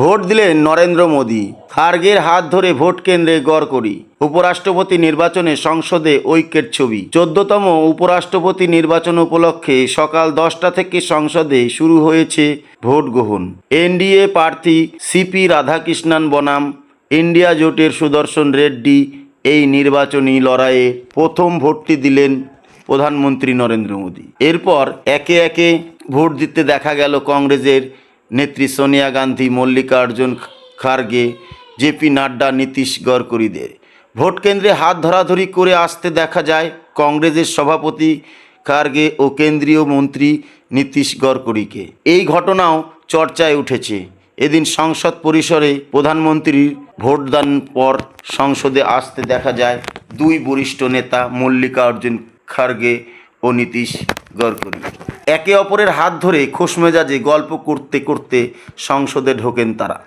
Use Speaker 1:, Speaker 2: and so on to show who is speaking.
Speaker 1: Vote দিলেন নরেন্দ্র মোদী। খার্গের হাত ধরে ভোট কেন্দ্রে গড় করি। উপরাষ্ট্রপতি নির্বাচনে সংসদে ঐক্যের ছবি। চোদ্দতম উপরাষ্ট্রপতি নির্বাচন উপলক্ষে সকাল দশটা থেকে সংসদে শুরু হয়েছে ভোট গ্রহণ। এনডিএ প্রার্থী সিপি রাধাকৃষ্ণন বনাম, ইন্ডিয়া জোটের সুদর্শন রেড্ডি এই নির্বাচনী লড়াইয়ে প্রথম ভোটটি দিলেন প্রধানমন্ত্রী নরেন্দ্র মোদী। এরপর একে একে ভোট দিতে দেখা গেল কংগ্রেসের নেত্রী সোনিয়া গান্ধী, মল্লিকার্জুন খার্গে জেপি নাড্ডা, নীতিশ গড়করিদের ভোট কেন্দ্রে হাত ধরাধরি করে আসতে দেখা যায় কংগ্রেসের সভাপতি খার্গে ও কেন্দ্রীয় মন্ত্রী নীতিশ গড়করিকে। এই ঘটনাও চর্চায় উঠেছে। এদিন সংসদ পরিসরে প্রধানমন্ত্রীর ভোটদান পর সংসদে আসতে দেখা যায় দুই বরিষ্ঠ নেতা, মল্লিকার্জুন খার্গে ও নীতিশ গড়করি। একে অপরের হাত ধরে খোশমেজাজে গল্প করতে করতে সংসদে ঢোকেন তারা।